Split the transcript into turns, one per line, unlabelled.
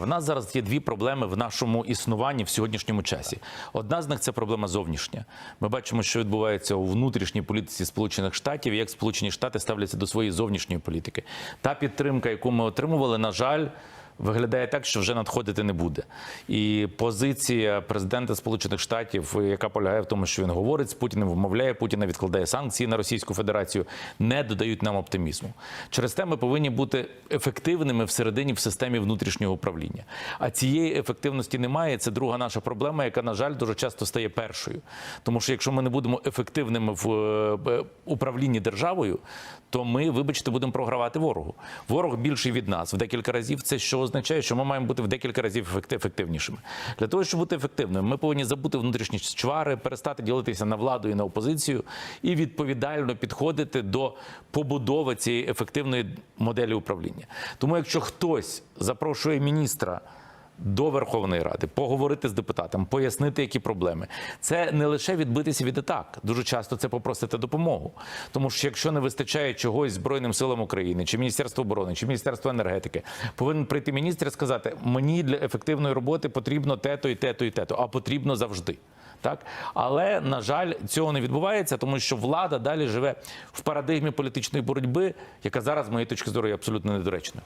У нас зараз є дві проблеми в нашому існуванні в сьогоднішньому часі. Одна з них це проблема зовнішня. Ми бачимо, що відбувається у внутрішній політиці Сполучених Штатів, як Сполучені Штати ставляться до своєї зовнішньої політики. Та підтримка, яку ми отримували, на жаль. Виглядає так, що вже надходити не буде. І позиція президента Сполучених Штатів, яка полягає в тому, що він говорить з Путіним, вмовляє Путіна, відкладає санкції на Російську Федерацію, не додають нам оптимізму. Через те ми повинні бути ефективними всередині в системі внутрішнього управління. А цієї ефективності немає. Це друга наша проблема, яка, на жаль, дуже часто стає першою. Тому що якщо ми не будемо ефективними в е, управлінні державою, то ми, вибачте, будемо програвати ворогу. Ворог більший від нас в декілька разів. Це що означає, що ми маємо бути в декілька разів ефекти- ефективнішими. Для того, щоб бути ефективними, ми повинні забути внутрішні чвари, перестати ділитися на владу і на опозицію і відповідально підходити до побудови цієї ефективної моделі управління. Тому, якщо хтось запрошує міністра до Верховної Ради, поговорити з депутатом, пояснити, які проблеми. Це не лише відбитися від атак. Дуже часто це попросити допомогу. Тому що якщо не вистачає чогось Збройним силам України, чи Міністерство оборони, чи Міністерство енергетики, повинен прийти міністр і сказати: мені для ефективної роботи потрібно те-то і те-то і те-то, а потрібно завжди. Так, але на жаль, цього не відбувається, тому що влада далі живе в парадигмі політичної боротьби, яка зараз, з моєї точки зору, є абсолютно недоречною.